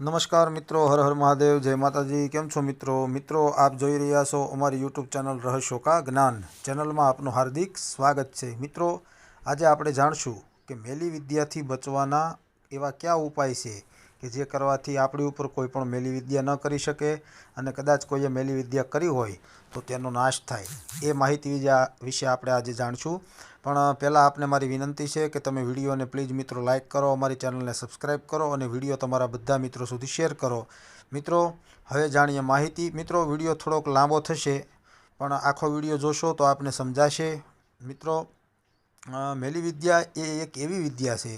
નમસ્કાર મિત્રો, હર હર મહાદેવ, જય માતાજી. કેમ છો મિત્રો? મિત્રો, આપ જોઈ રહ્યા છો અમારી યુટ્યુબ ચેનલ રહસ્યો કા જ્ઞાન. ચેનલમાં આપનું હાર્દિક સ્વાગત છે. મિત્રો, આજે આપણે જાણશું કે મેલી વિદ્યાથી બચવાના એવા કયા ઉપાય છે? કે જે કરવાથી આપણી ઉપર કોઈ પણ મેલી વિદ્યા ન કરી શકે અને કદાચ કોઈએ મેલી વિદ્યા કરી હોય તો તેનો નાશ થાય. એ માહિતી વિશે આપણે આજે જાણશું. પણ પહેલાં આપને મારી વિનંતી છે કે તમે વિડીયોને પ્લીઝ મિત્રો લાઇક કરો, અમારી ચેનલને સબસ્ક્રાઈબ કરો અને વીડિયો તમારા બધા મિત્રો સુધી શેર કરો. મિત્રો, હવે જાણીએ માહિતી. મિત્રો, વીડિયો થોડોક લાંબો થશે, પણ આખો વીડિયો જોશો તો આપને સમજાશે. મિત્રો મેલી વિદ્યા એ એક એવી વિદ્યા છે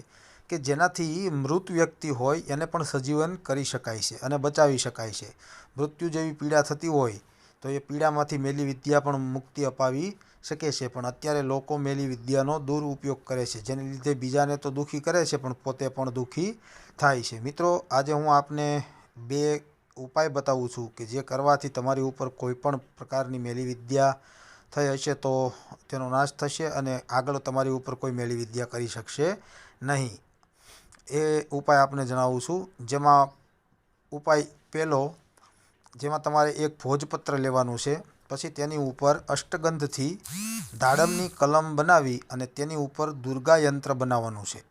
કે જેનાથી મૃત વ્યક્તિ હોય એને પણ સજીવન કરી શકાય છે અને બચાવી શકાય છે. મૃત્યુ જેવી પીડા થતી હોય તો એ પીડામાંથી મેલી વિદ્યા પણ મુક્તિ અપાવી શકે છે, પણ અત્યારે લોકો મેલી વિદ્યાનો દુરુપયોગ કરે છે, જેને લીધે બીજાને તો દુઃખી કરે છે, પણ પોતે પણ દુઃખી થાય છે. મિત્રો, આજે હું આપને બે ઉપાય બતાવું છું કે જે કરવાથી તમારી ઉપર કોઈ પણ પ્રકારની મેલી વિદ્યા થઈ હશે તો તેનો નાશ થશે અને આગળ તમારી ઉપર કોઈ મેલી વિદ્યા કરી શકશે નહીં. એ ઉપાય આપને જણાવું છું. જેમાં ઉપાય પહેલો, જેમાં તમારે એક ભોજપત્ર લેવાનું છે. પછી તેની ઉપર અષ્ટગંધથી દાડમની કલમ બનાવી અને તેની ઉપર દુર્ગા યંત્ર બનાવવાનું છે.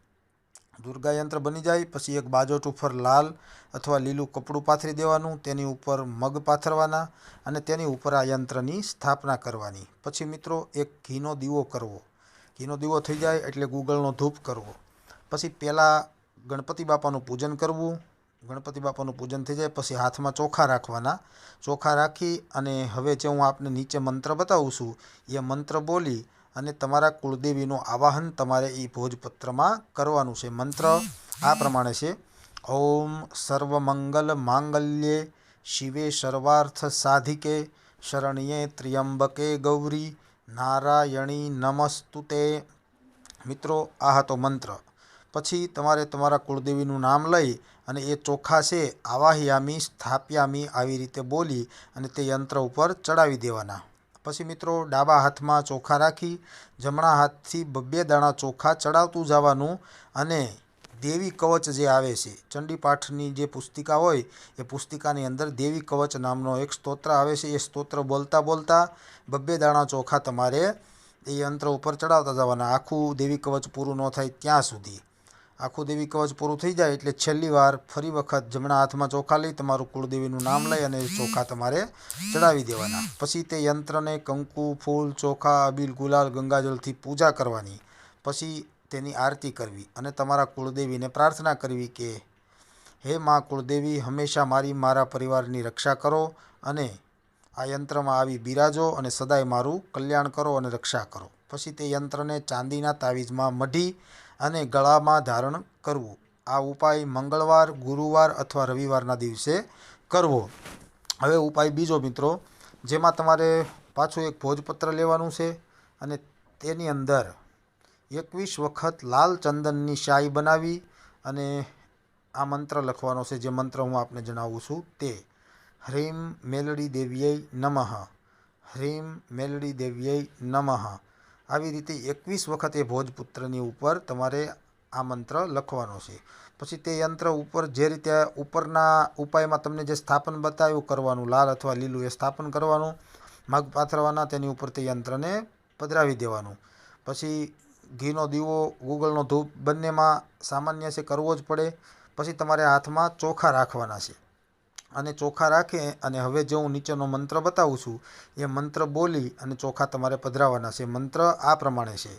દુર્ગા યંત્ર બની જાય, પછી એક બાજોટ ઉપર લાલ અથવા લીલું કપડું પાથરી દેવાનું, તેની ઉપર મગ પાથરવાના અને તેની ઉપર આ યંત્રની સ્થાપના કરવાની. પછી મિત્રો, એક ઘીનો દીવો કરવો. ઘીનો દીવો થઈ જાય એટલે ગૂગલનો ધૂપ કરવો. પછી પહેલાં ગણપતિ બાપાનું પૂજન કરવું, ગણપતિ બાપાનું પૂજન થઈ જાય, પછી હાથમાં ચોખા રાખવાના. ચોખા રાખી અને હવે જે હું આપને નીચે મંત્ર બતાવું છું, એ મંત્ર બોલી અને તમારા કુળદેવીનું આવાહન તમારે એ ભોજપત્રમાં કરવાનું છે. મંત્ર આ પ્રમાણે છે. ઓમ સર્વમંગલ માંગલ્યે, શિવે સર્વાર્થ સાધિકે, શરણ્યે ત્ર્યંબકે ગૌરી, નારાયણી નમસ્તુતે. મિત્રો, આ હતો મંત્ર. પછી તમારે તમારા કુળદેવીનું નામ લઈ અને એ ચોખા છે, આવાહયામી, સ્થાપ્યામી આવી રીતે બોલી અને તે યંત્ર ઉપર ચડાવી દેવાના. પછી મિત્રો, ડાબા હાથમાં ચોખા રાખી, જમણા હાથથી બબ્બે દાણા ચોખા ચડાવતું જવાનું અને દેવી કવચ જે આવે છે, ચંડીપાઠની જે પુસ્તિકા હોય, એ પુસ્તિકાની અંદર દેવી કવચ નામનો એક સ્તોત્ર આવે છે. એ સ્તોત્ર બોલતા બોલતા બબ્બે દાણા ચોખા તમારે એ યંત્ર ઉપર ચડાવતા જવાના. આખું દેવી કવચ પૂરું ન થાય ત્યાં સુધી. આખું દેવી કવચ પૂરું થઈ જાય એટલે છેલ્લી વાર ફરી વખત જમણા હાથમાં ચોખા લઈ તમારું કુળદેવીનું નામ લઈ અને ચોખા તમારે ચડાવી દેવાના. પછી તે યંત્રને કંકુ, ફૂલ, ચોખા, અબીલ, ગુલાલ, ગંગાજળથી પૂજા કરવાની. પછી તેની આરતી કરવી અને તમારા કુળદેવીને પ્રાર્થના કરવી કે, હે મા કુળદેવી, હંમેશા મારી, મારા પરિવારની રક્ષા કરો અને આ યંત્રમાં આવી બિરાજો અને સદાય મારું કલ્યાણ કરો અને રક્ષા કરો. પછી તે યંત્રને ચાંદીના તાવીજમાં મઢી અને ગળામાં ધારણ કરવું. આ ઉપાય મંગળવાર, ગુરુવાર અથવા રવિવારના દિવસે કરવો. હવે ઉપાય બીજો મિત્રો, જેમાં તમારે પાછું એક ભોજપત્ર લેવાનું છે અને તેની અંદર એકવીસ વખત લાલ ચંદનની શાહી બનાવી અને આ મંત્ર લખવાનો છે, જે મંત્ર હું આપને જણાવું છું તે. હ્રીમ મેલડી દેવ્યય નમઃ. હ્રીમ મેલડી દેવ્યય નમઃ. આવી રીતે એકવીસ વખત એ ભોજપુત્રની ઉપર તમારે આ મંત્ર લખવાનો છે. પછી તે યંત્ર ઉપર જે રીતે ઉપરના ઉપાયમાં તમને જે સ્થાપન બતાવ્યું કરવાનું, લાલ અથવા લીલું એ સ્થાપન કરવાનું, મગ પાથરવાના, તેની ઉપર તે યંત્રને પધરાવી દેવાનું. પછી ઘીનો દીવો, ગૂગલનો ધૂપ બંનેમાં સામાન્ય છે, કરવો જ પડે. પછી તમારે હાથમાં ચોખા રાખવાના છે. અને ચોખા રાખે અને હવે જે હું નીચેનો મંત્ર બતાવું છું, એ મંત્ર બોલી અને ચોખા તમારે પધરાવવાના છે. મંત્ર આ પ્રમાણે છે.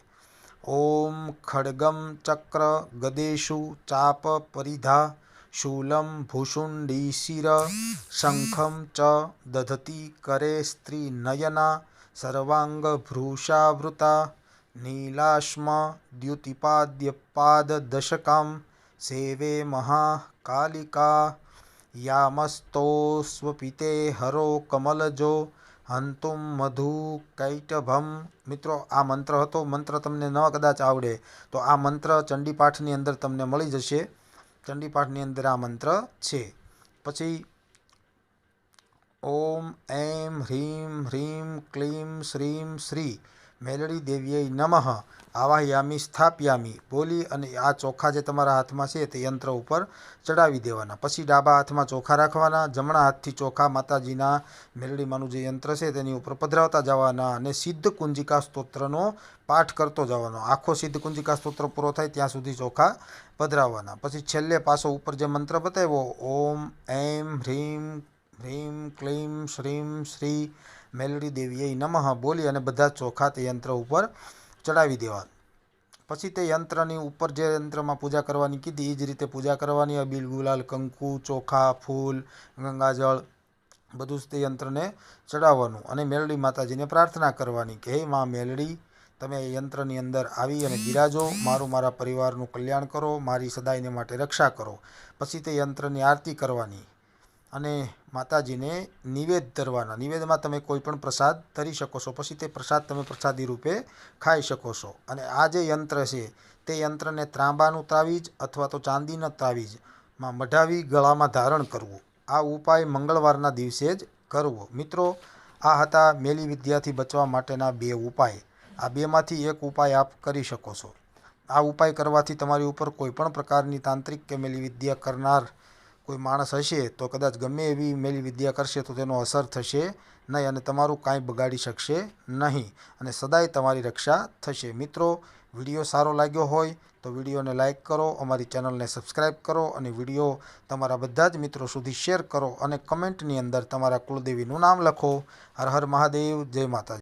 ઓમ ખડગમ ચક્ર ગદેશુ ચાપ પરિધા શૂલમ ભૂષુંડી શિર શંખમ ચ દધતી કરે સ્ત્રી નયના સર્વાંગ ભૃષાવૃતા નીલાશ્મ દ્યુતિપાદ્ય પાદ દશકામ સેવે મહાકાલિકા યામસ્તોસ્વપિતે હરો કમલજો, હંતુમ મધુ કૈટભમ મિત્રો, આ મંત્ર હતો. મંત્ર તમને ન કદાચ આવડે, તો આ મંત્ર ચંડીપાઠની અંદર તમને મળી જશે. ચંડીપાઠની અંદર આ મંત્ર છે. પછી, ઓમ, એમ, હ્રીમ હ્રીમ, ક્લીમ, શ્રીમ, શ્રી. મેલડી દેવીએ નમઃ. આવાહયામી, સ્થાપ્યામી. બોલી અને આ ચોખા જે તમારા હાથમાં છે તે યંત્ર ઉપર ચડાવી દેવાના. પછી ડાબા હાથમાં ચોખા રાખવાના, જમણા હાથથી ચોખા માતાજીના મેલડીમાંનું જે યંત્ર છે તેની ઉપર પધરાવતા જવાના અને સિદ્ધ કુંજિકા સ્તોત્રનો પાઠ કરતો જવાનો. આખો સિદ્ધ કુંજિકા સ્તોત્ર પૂરો થાય ત્યાં સુધી ચોખા પધરાવવાના. પછી છેલ્લે પાછો ઉપર જે મંત્ર બતાવ્યો, ઓમ, એમ, હ્રીમ હ્રીમ, ક્લીમ, શ્રીમ, શ્રી મેલડી દેવીએ નમઃ બોલી અને બધા ચોખા તે યંત્ર ઉપર ચડાવી દેવા. પછી તે યંત્રની ઉપર જે યંત્રમાં પૂજા કરવાની કીધી એ જ રીતે પૂજા કરવાની. અબીલ ગુલાલ, કંકુ, ચોખા, ફૂલ, ગંગાજળ, બધું જ તે યંત્રને ચડાવવાનું અને મેલડી માતાજીને પ્રાર્થના કરવાની કે, હે મા મેલડી, તમે યંત્રની અંદર આવી અને બિરાજો. મારું, મારા પરિવારનું કલ્યાણ કરો. મારી સદાયને માટે રક્ષા કરો. પછી તે યંત્રની આરતી કરવાની. અને માતાજીને નિવેદ ધરવાના. નિવેદમાં તમે કોઈ પણ પ્રસાદ ધરી શકો છો. પછી તે પ્રસાદ તમે પ્રસાદી રૂપે ખાઈ શકો છો. અને આ જે યંત્ર છે, તે યંત્રને ત્રાંબાનું તાવીજ અથવા તો ચાંદીના તાવીજમાં મઢાવી ગળામાં ધારણ કરવું. આ ઉપાય મંગળવારના દિવસે જ કરવો. મિત્રો, આ હતા મેલી વિદ્યાથી બચવા માટેના બે ઉપાય. આ બેમાંથી એક ઉપાય આપ કરી શકો છો. આ ઉપાય કરવાથી તમારી ઉપર કોઈ પણ પ્રકારની તાંત્રિક કે મેલી વિદ્યા કરનાર કોઈ માણસ હશે તો કદાચ ગમે એવી મેલી વિદ્યા કરશે તો તેનો અસર થશે નહીં અને તમારું કાંઈ બગાડી શકશે નહીં અને સદાય તમારી રક્ષા થશે. મિત્રો, વીડિયો સારો લાગ્યો હોય તો વિડીયોને લાઇક કરો, અમારી ચેનલને સબસ્ક્રાઇબ કરો અને વીડિયો તમારા બધા જ મિત્રો સુધી શેર કરો અને કમેન્ટની અંદર તમારા કુળદેવીનું નામ લખો. હર હર મહાદેવ, જય માતાજી.